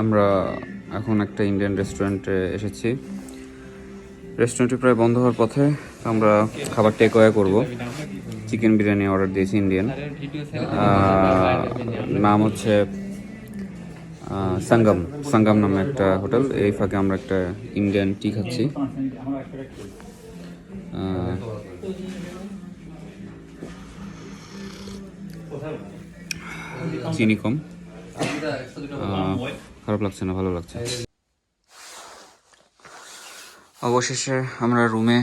আমরা এখন একটা ইন্ডিয়ান রেস্টুরেন্টে এসেছি। রেস্টুরেন্টটি প্রায় বন্ধ হওয়ার পথে তো আমরা খাবার টেক অ্যাওয়ে করব। চিকেন বিরিয়ানি অর্ডার দিয়েছি ইন্ডিয়ান নাম হচ্ছে সঙ্গম সঙ্গম নামে একটা হোটেল। এই ফাঁকে আমরা একটা ইন্ডিয়ান টি খাচ্ছি। চিনি কম। খারাপ লাগছে না, ভালো লাগছে। অবশেষে আমরা রুমে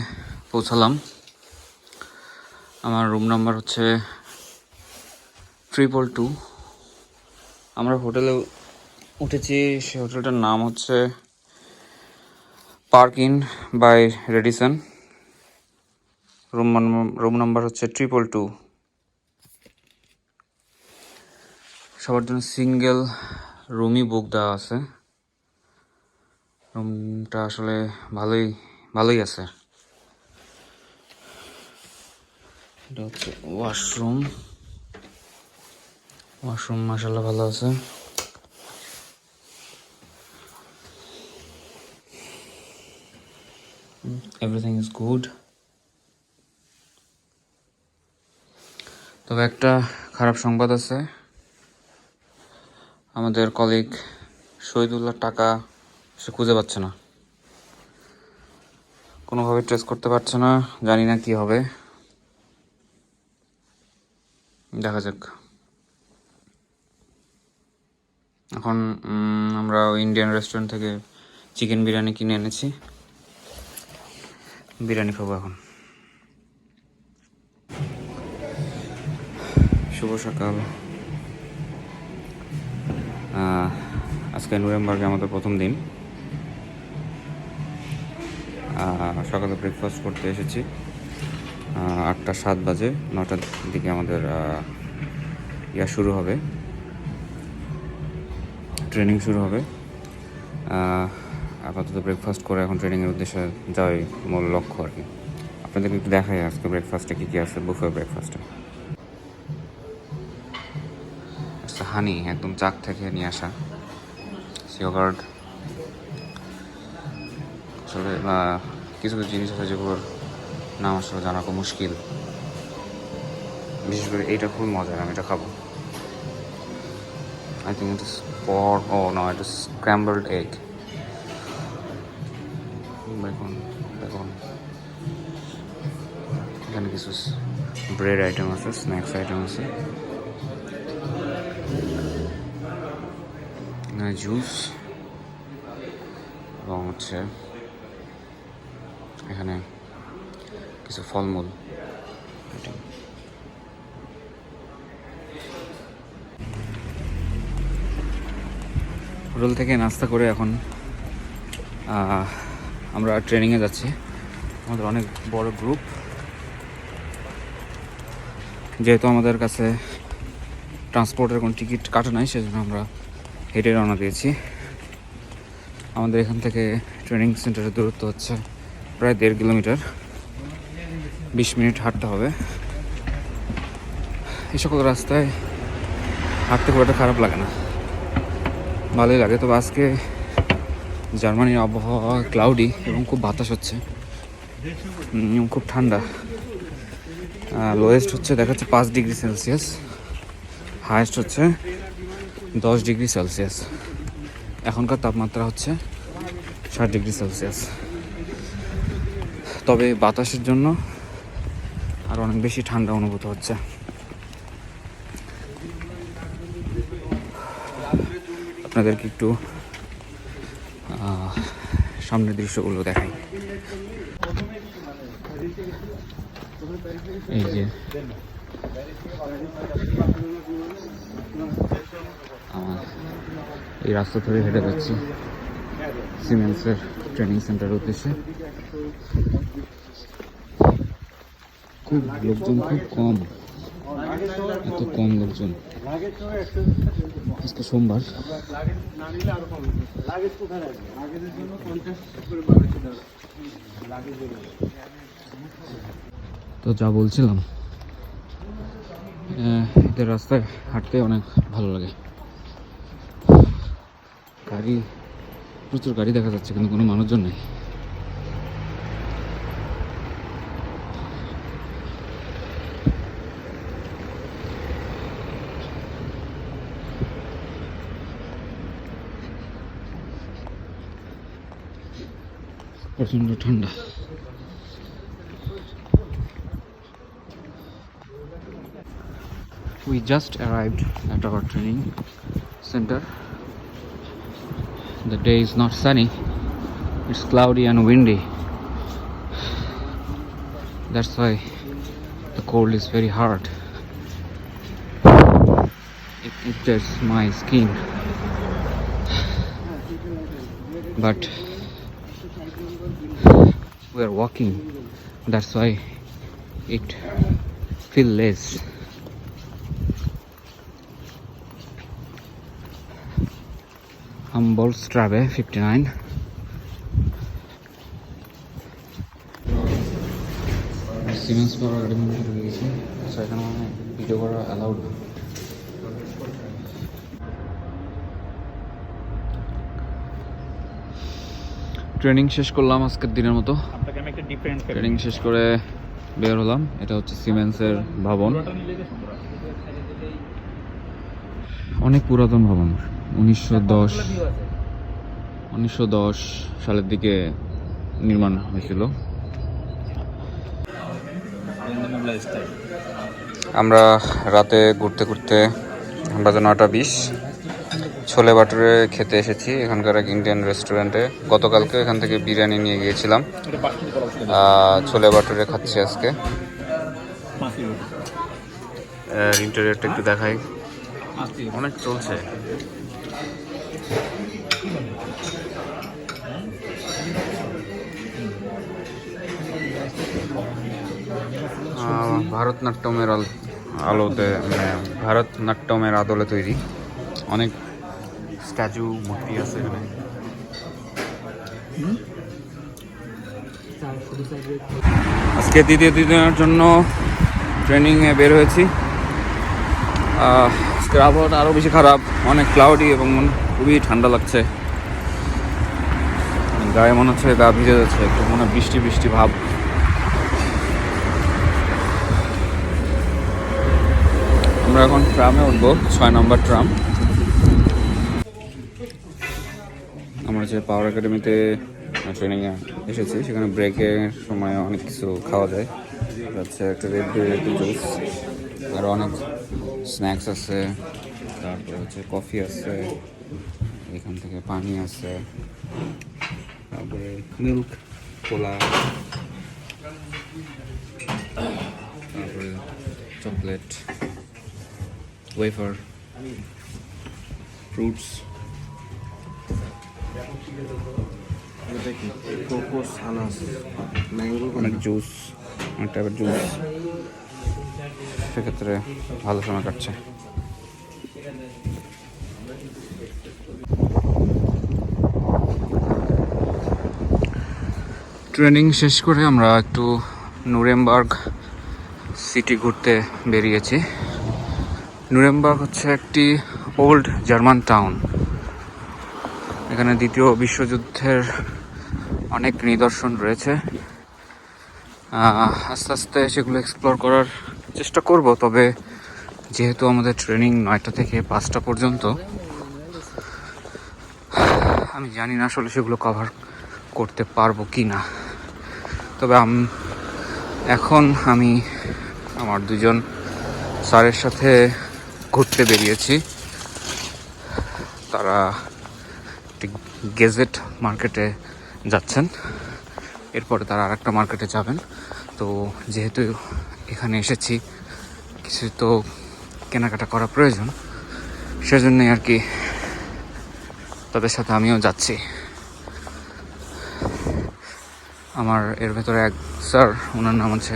পৌঁছালাম। আমার রুম নাম্বার হচ্ছে ট্রিপল টু আমরা হোটেলে উঠেছি, সে হোটেলটার নাম হচ্ছে park in by Radisson room room number হচ্ছে ট্রিপল টু সবার জন্য সিঙ্গেল রুমই বুক দেওয়া আছে। রুমটা আসলে ভালোই ভালোই আছে। এটা হচ্ছে ওয়াশরুম ওয়াশরুম মাসাল্লাহ ভালো আছে। এভরিথিং ইজ গুড তবে একটা খারাপ সংবাদ আছে। আমাদের কলিগ শহীদুল্লাহ টাকা সে খুঁজে পাচ্ছে না। কোনোভাবে ট্রেস করতে পারছে না, জানি না কি হবে। দেখা যাক। এখন আমরা ইন্ডিয়ান রেস্টুরেন্ট থেকে চিকেন বিরিয়ানি কিনে এনেছি। বিরিয়ানি খাব এখন। শুভ সকাল। আজকে নভেম্বরকে আমাদের প্রথম দিন। সকালে ব্রেকফাস্ট করতে এসেছি। আটটা সাত বাজে, নটার দিকে আমাদের ইয়া শুরু হবে। ট্রেনিং শুরু হবে। আপাতত ব্রেকফাস্ট করে এখন ট্রেনিংয়ের উদ্দেশ্যে যাওয়াই মূল লক্ষ্য আর কি। আপনাদেরকে একটু দেখাই আজকে ব্রেকফাস্টে কী কী আছে বুফে ব্রেকফাস্টে হানি, একদম চাক থেকে নিয়ে আসা। সিওগার্ড আসলে কিছু কিছু জিনিস আছে যেগুলোর নাম আসলে জানা খুব মুশকিল। বিশেষ করে এইটা খুব মজার, আমি এটা খাব। আই থিঙ্ক ইট ইস পর ও no it is scrambled egg বেগুন বেগুন। এখানে কিছু ব্রেড আইটেম আছে স্ন্যাক্স আইটেম আছে। এখানে জুস এবং হচ্ছে এখানে কিছু ফলমূল item। হোটেল থেকে নাস্তা করে এখন আমরা ট্রেনিংয়ে যাচ্ছি আমাদের অনেক বড় গ্রুপ যেহেতু আমাদের কাছে ট্রান্সপোর্টের কোনো টিকিট কাটা নাই, সেজন্য আমরা হেঁটে রওনা দিয়েছি। আমাদের এখান থেকে ট্রেনিং সেন্টারের দূরত্ব হচ্ছে প্রায় দেড় কিলোমিটার। বিশ মিনিট হাঁটতে হবে। এই সকল রাস্তায় হাঁটতে খুব একটা খারাপ লাগে না। ভালোই লাগে। তবে আজকে জার্মানির আবহাওয়া ক্লাউডি এবং খুব বাতাস হচ্ছে। খুব ঠান্ডা। লোয়েস্ট হচ্ছে দেখাচ্ছে পাঁচ ডিগ্রি সেলসিয়াস হায়েস্ট হচ্ছে দশ ডিগ্রি সেলসিয়াস। এখনকার তাপমাত্রা হচ্ছে ষাট ডিগ্রি সেলসিয়াস। তবে বাতাসের জন্য আর অনেক বেশি ঠান্ডা অনুভূত হচ্ছে। আপনাদেরকে একটু সামনের দৃশ্যগুলো দেখাই। এই যে এই রাস্তা ধরে হেঁটে যাচ্ছি। সিমেন্সের ট্রেনিং সেন্টারের উদ্দেশ্যে। খুব লোকজন খুব কম, এত কম লোকজন। আজকে সোমবার। তো যা বলছিলাম এদের রাস্তায় হাঁটতে অনেক ভালো লাগে। গাড়ি, প্রচুর গাড়ি দেখা যাচ্ছে, কিন্তু কোনো মানুষজন নেই প্রচণ্ড ঠান্ডা We just arrived at our training center. The day is not sunny, it's cloudy and windy. That's why the cold is very hard. It irritates my skin. But we are walking, that's why it feel less. Humboldt Strave 59 Siemens power academy ঢুকে গেছি so এখানে মানে video করা allowed না। Training শেষ করলাম আজকের দিনের মতো। ট্রেনিং শেষ করে বের হলাম। এটা হচ্ছে সিমেন্সের ভবন। অনেক পুরাতন ভবন। উনিশশো দশ উনিশশো দশ সালের দিকে নির্মাণ হয়েছিল। আমরা রাতে ঘুরতে ঘুরতে বাজে নটা বিশ ছোলে বাটুরে খেতে এসেছি এখানকার এক ইন্ডিয়ান রেস্টুরেন্টে গতকালকে এখান থেকে বিরিয়ানি নিয়ে গিয়েছিলাম। ছোলে বাটুরে খাচ্ছি আজকে। ইন্টারিয়রটা একটু দেখাই। অনেক চলছে। ভারতনাট্যমের আলোতে মানে ভারতনাট্যমের আদলে তৈরি। অনেক স্ট্যাচু, মূর্তি আছে এখানে। আজকে দ্বিতীয় দিনের জন্য ট্রেনিংয়ে বের হয়েছি। আজকের আবহাওয়াটা আরও বেশি খারাপ। অনেক ক্লাউডি এবং খুবই ঠান্ডা লাগছে। গায়ে মনে হচ্ছে গা ভিজে যাচ্ছে, একটু মনে বৃষ্টি বৃষ্টি ভাব। আমরা এখন ট্রামে উঠবো, ছয় নম্বর ট্রাম। আমরা যে পাওয়ার একাডেমিতে ট্রেনিংয়ে এসেছি, সেখানে ব্রেকের সময় অনেক কিছু খাওয়া যায়। হচ্ছে একটা রেড একটু জুস আরও অনেক স্ন্যাক্স আছে তারপরে হচ্ছে কফি আছে এখান থেকে পানি আছে তারপরে মিল্ক কোলা তারপরে চকলেট ওয়েফার ফ্রুটস। কোকোস আনাস ম্যাঙ্গো অনেক জুস অনেক টাইপের জুস। সেক্ষেত্রে ভালো সময় কাটছে। ট্রেনিং শেষ করে আমরা একটু নুরেমবার্গ সিটি ঘুরতে বেরিয়েছি। নুরেমবার্গ হচ্ছে একটি ওল্ড জার্মান টাউন এখানে দ্বিতীয় বিশ্বযুদ্ধের অনেক নিদর্শন রয়েছে। আস্তে আস্তে সেগুলো এক্সপ্লোর করার চেষ্টা করব, তবে যেহেতু আমাদের ট্রেনিং নয়টা থেকে পাঁচটা পর্যন্ত, আমি জানি না আসলে সেগুলো কভার করতে পারব কি না তবে এখন আমি আমার দুজন স্যারের সাথে ঘুরতে বেরিয়েছি। তারা একটি গেজেট মার্কেটে যাচ্ছেন। এরপরে তারা আর একটা মার্কেটে যাবেন। তো যেহেতু এখানে এসেছি। কিছু তো কেনাকাটা করা প্রয়োজন। সেজন্যই আর কি তাদের সাথে আমিও যাচ্ছি। আমার এর ভেতরে এক স্যার, ওনার নাম হচ্ছে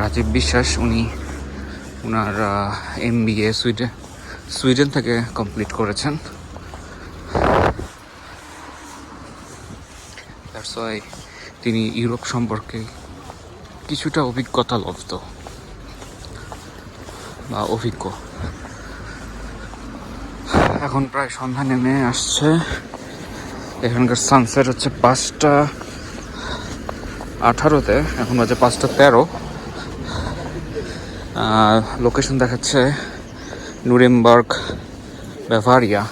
রাজীব বিশ্বাস। উনি ওনার M B A Sweden Sweden থেকে কমপ্লিট করেছেন। তিনি ইউরোপ সম্পর্কে কিছুটা অভিজ্ঞতা লব্ধ। বা অভিজ্ঞ। এখন প্রায় সন্ধ্যা নেমে আসছে। এখানকার সানসেট হচ্ছে পাঁচটা আঠারোতে, এখন বাজে পাঁচটা তেরো। লোকেশন দেখাচ্ছে নুরেমবার্গ ব্যাভারিয়া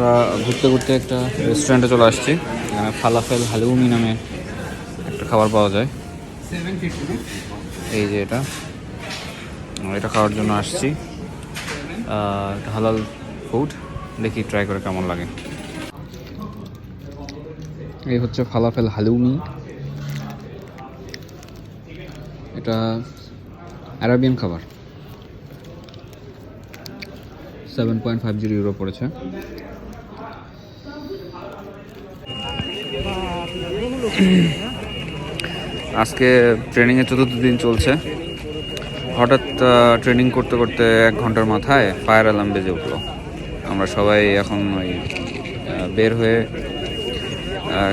আমরা ঘুরতে ঘুরতে একটা রেস্টুরেন্টে চলে আসছি। এখানে ফালাফেল হালুমি নামে একটা খাবার পাওয়া যায়। এই যে এটা। এটা খাওয়ার জন্য আসছি। হালাল ফুড দেখি ট্রাই করে কেমন লাগে। এই হচ্ছে ফালাফেল হালুমি এটা আরাবিয়ান খাবার। Seven point five zero euro পড়েছে। আজকে ট্রেনিংয়ের চতুর্থ দিন চলছে। হঠাৎ ট্রেনিং করতে করতে এক ঘণ্টার মাথায় ফায়ার অ্যালার্ম বেজে উঠল। আমরা সবাই এখন ওই বের হয়ে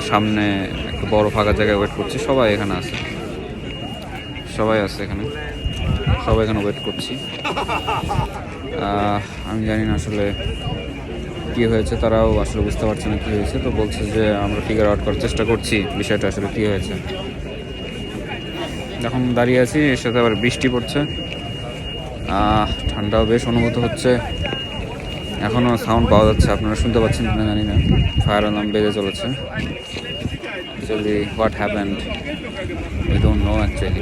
সামনে একটা বড় ফাঁকা জায়গায় ওয়েট করছি। সবাই এখানে আছে। সবাই আছে এখানে। সবাই এখানে ওয়েট করছি। আমি জানি না আসলে কী হয়েছে তারাও আসলে বুঝতে পারছে না কী হয়েছে, তো বলছে যে আমরা ফিগার আউট করার চেষ্টা করছি বিষয়টা আসলে কী হয়েছে। এখন দাঁড়িয়ে আছি, এর সাথে আবার বৃষ্টি পড়ছে। ঠান্ডাও বেশ অনুভূত হচ্ছে। এখনও সাউন্ড পাওয়া যাচ্ছে, আপনারা শুনতে পাচ্ছেন কিনা জানি না। ফায়ার অ্যালার্ম বেজে চলেছে। What happened we don't know actually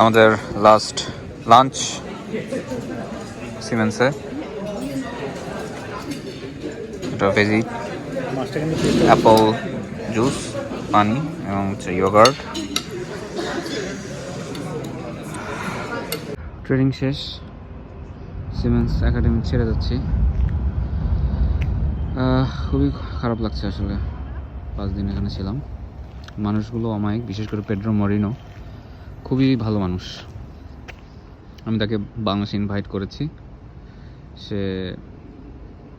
আমাদের লাস্ট লাঞ্চ সিমেন্সে ভেজি অ্যাপল জুস পানি এবং হচ্ছে ইয়োগার্ট ট্রেনিং শেষ। সিমেন্স একাডেমি ছেড়ে যাচ্ছি। খুবই খারাপ লাগছে আসলে। পাঁচ দিন এখানে ছিলাম। মানুষগুলো অমায়িক, বিশেষ করে পেড্রো মরিনো খুবই ভালো মানুষ। আমি তাকে বাংলাদেশে ইনভাইট করেছি। সে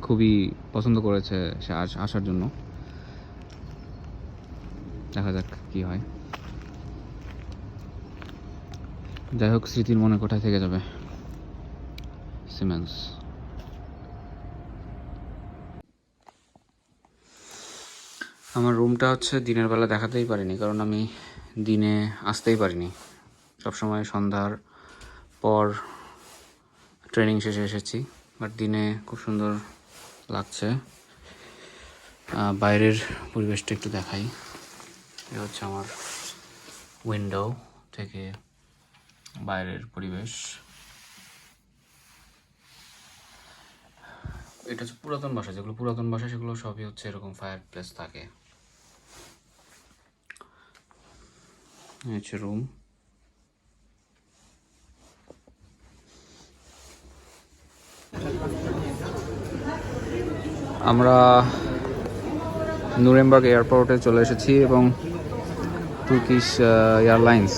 খুবই পছন্দ করেছে সে আস- আসার জন্য। দেখা যাক কি হয়। যাই হোক, স্মৃতির মনে কোথায় থেকে যাবে? সিমেন্স আমার রুমটা হচ্ছে দিনের বেলা দেখাতেই পারিনি, কারণ আমি দিনে আসতেই পারিনি। সবসময় সন্ধ্যার পর ট্রেনিং শেষে এসেছি, বাট দিনে খুব সুন্দর লাগছে। বাইরের পরিবেশটা একটু দেখাই। এ হচ্ছে আমার উইন্ডো থেকে বাইরের পরিবেশ। এটা হচ্ছে পুরাতন বাসা, যেগুলো পুরাতন বাসা, সেগুলো সবই হচ্ছে এরকম ফায়ার প্লেস থাকে হচ্ছে রুম আমরা নুরেমবার্গ এয়ারপোর্টে চলে এসেছি এবং তুর্কিশ এয়ারলাইন্স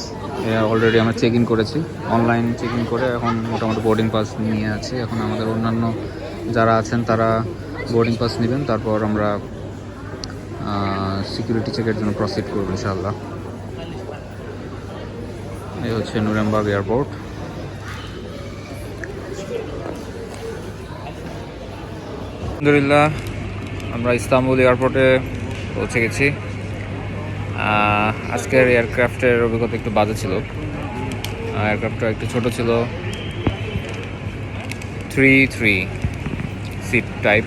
অলরেডি আমরা চেক ইন করেছি। অনলাইন চেক ইন করে এখন মোটামুটি বোর্ডিং পাস নিয়ে আছি। এখন আমাদের অন্যান্য যারা আছেন তারা বোর্ডিং পাস নেবেন। তারপর আমরা সিকিউরিটি চেকের জন্য প্রসিড করব ইনশাআল্লাহ। এই হচ্ছে নুরেমবার্গ এয়ারপোর্ট। আলহামদুলিল্লাহ, আমরা ইস্তাম্বুল এয়ারপোর্টে পৌঁছে গেছি। আজকের এয়ারক্রাফটের অভিজ্ঞতা একটু বাজে ছিল। এয়ারক্রাফটটা একটু ছোট ছিল। থ্রি থ্রি সিট টাইপ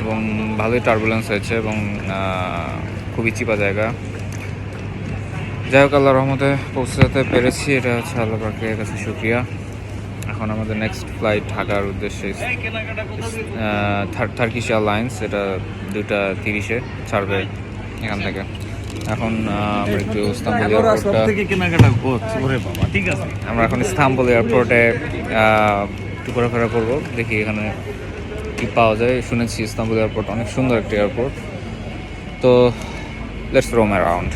এবং ভালোই টার্বুলেন্স হয়েছে এবং খুবই চিপা জায়গা। যাই হোক আল্লাহ রহমতে পৌঁছে যেতে পেরেছি। এটা হচ্ছে আল্লাহ পাকের কাছে শুক্রিয়া। এখন আমাদের নেক্সট ফ্লাইট ঢাকার উদ্দেশ্যে থার্কিশ এয়ারলাইন্স এটা দুটা তিরিশে ছাড়বে এখান থেকে। এখন আমরা একটু ইস্তাম্বুল এয়ারপোর্টটা আমরা এখন ইস্তাম্বুল এয়ারপোর্টে একটু ঘোরাফেরা করব দেখি এখানে কি পাওয়া যায়। শুনেছি ইস্তাম্বুল এয়ারপোর্ট অনেক সুন্দর একটি এয়ারপোর্ট। তো লেটস রোম অ্যারাউন্ড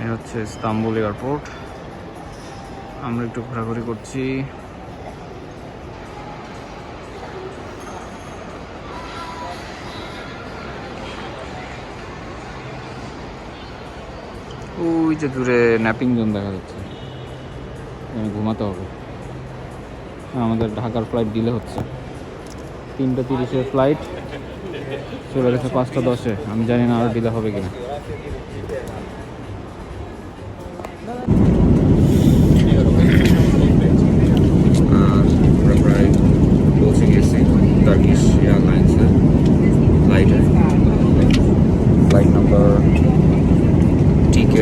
এই হচ্ছে ইস্তাম্বুল এয়ারপোর্ট। আমরা একটু ঘোরাঘুরি করছি। ওই যে দূরে ন্যাপিং জোন দেখা যাচ্ছে। ঘুমাতে হবে। আমাদের ঢাকার ফ্লাইট ডিলে হচ্ছে। তিনটা তিরিশের ফ্লাইট চলে গেছে পাঁচটা দশে। আমি জানি না আরও ডিলে হবে কিনা।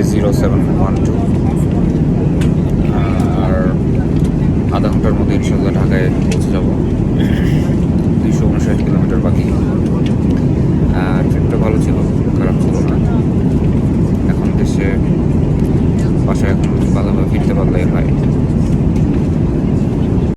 জিরো সেভেন ওয়ান টু আর আধা ঘণ্টার মধ্যে ইনশাল্লাহ ঢাকায় পৌঁছে যাব। দুইশো উনষাট কিলোমিটার বাকি। আর ট্রিপটা ভালো ছিল, খারাপ ছিল না। এখন দেশে বাসায় এখন ভালোভাবে ফিরতে পারলেই হয়।